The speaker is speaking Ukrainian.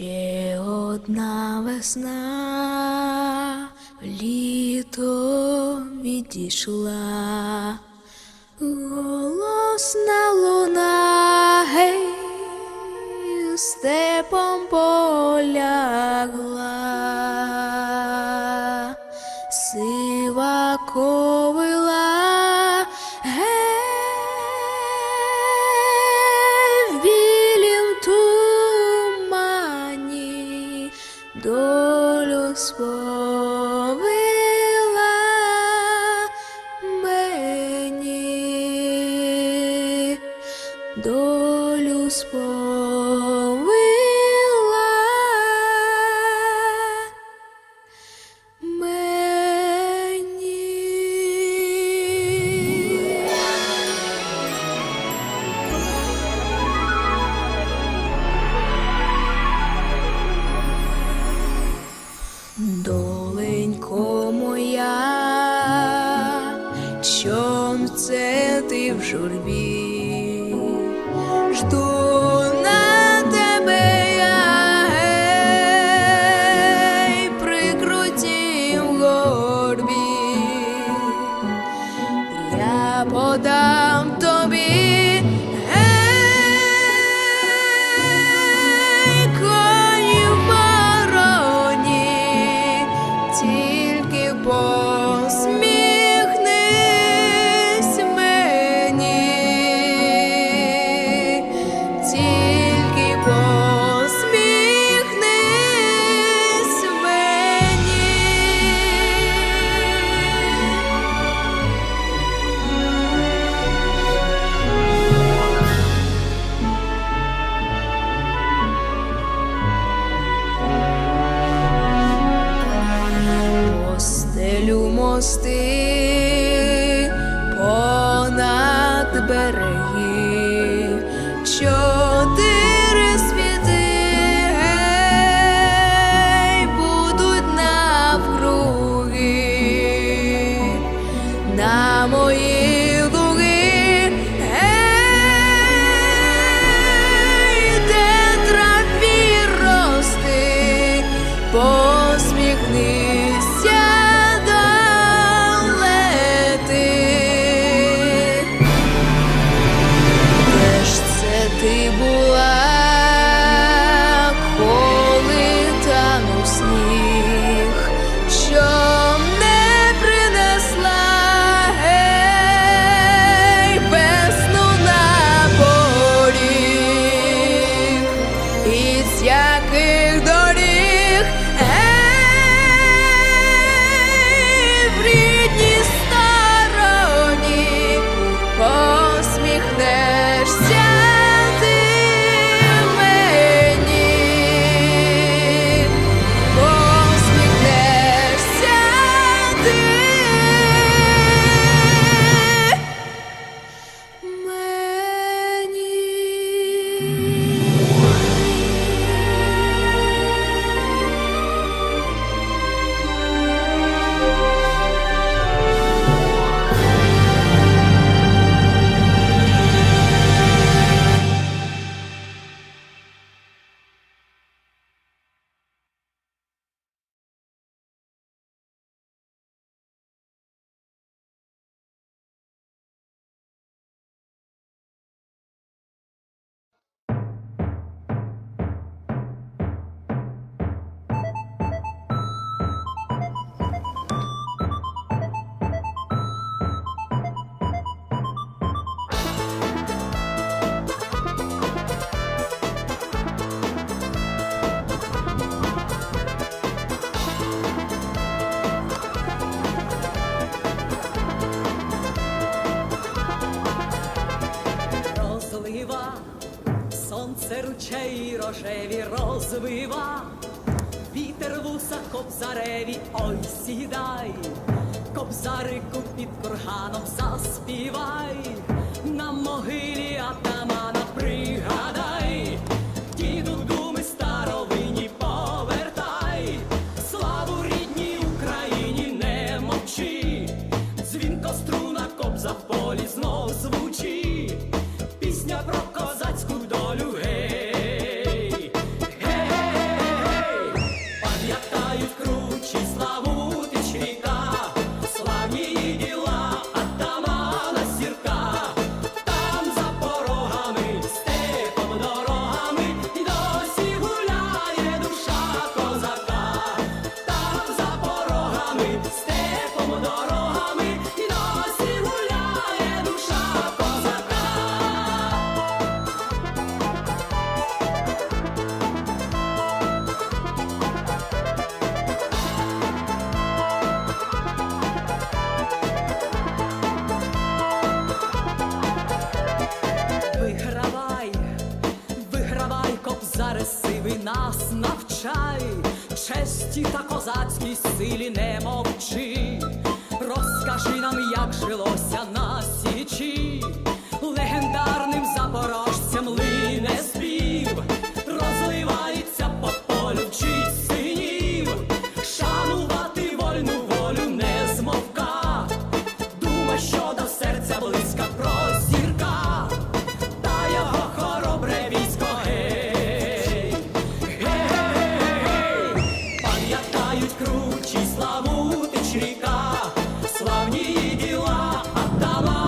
Ще одна весна в літо відійшла, голосна луна гей, степом полягла, сива кова. сонце ти в журбі, жду на тебе, я, гей, прикрутім горбі, я подам. perro. рожеві розвива, вітер вуса кобзареві, ой сідай, кобзарику під курганом заспівай, на могилі атамана при. Tita se Silly Dava